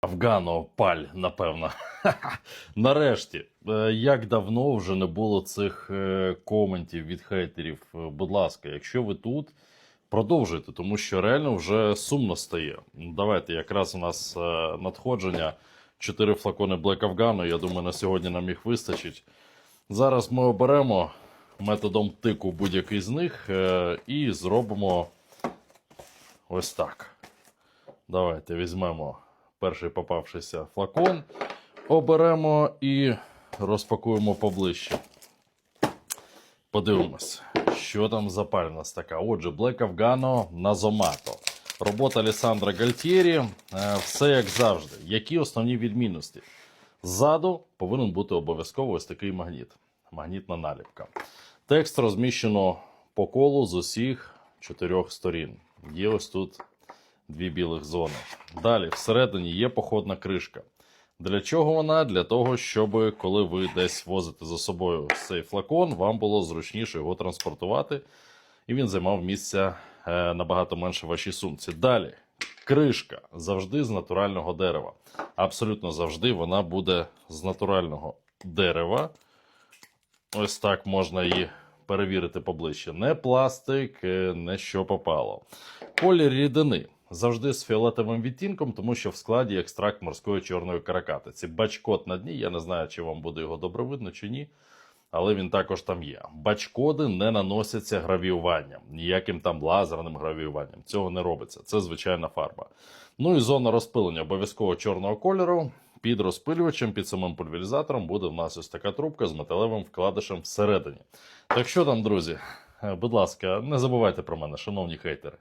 Афгано паль, напевно. Нарешті, Е, як давно вже не було цих е, коментів від хейтерів. Е, Будь ласка, якщо ви тут, продовжуйте, тому що реально вже сумно стає. Давайте, якраз у нас надходження. Чотири флакони Black Afghan, я думаю, на сьогодні нам їх вистачить. Зараз ми оберемо методом тику будь-який з них і зробимо ось так. Давайте візьмемо перший попавшийся флакон, оберемо і розпакуємо поближче. Подивимось, що там за паль така. Отже, Black Afgano Назомато. Робота Алісандра Гальтєрі. Е, Все як завжди. Які основні відмінності? Ззаду повинен бути обов'язково ось такий магніт. Магнітна наліпка. Текст розміщено по колу з усіх чотирьох сторін. Є ось тут дві білих зони. Далі, всередині є походна кришка. Для чого вона? Для того, щоб коли ви десь возите за собою цей флакон, вам було зручніше його транспортувати, і він займав місця е, набагато менше в вашій сумці. Далі, кришка завжди з натурального дерева. Абсолютно завжди вона буде з натурального дерева. Ось так можна її перевірити поближче. Не пластик, е, не що попало. Колір рідини завжди з фіолетовим відтінком, тому що в складі екстракт морської чорної каракатиці. Бачкод на дні, я не знаю, чи вам буде його добре видно чи ні. Але він також там є. Бачкоди не наносяться гравіюванням, ніяким там лазерним гравіюванням. Цього не робиться. Це звичайна фарба. Ну і зона розпилення обов'язково чорного кольору. Під розпилювачем, під самим пульверізатором буде в нас ось така трубка з металевим вкладишем всередині. Так що там, друзі, будь ласка, не забувайте про мене, шановні хейтери.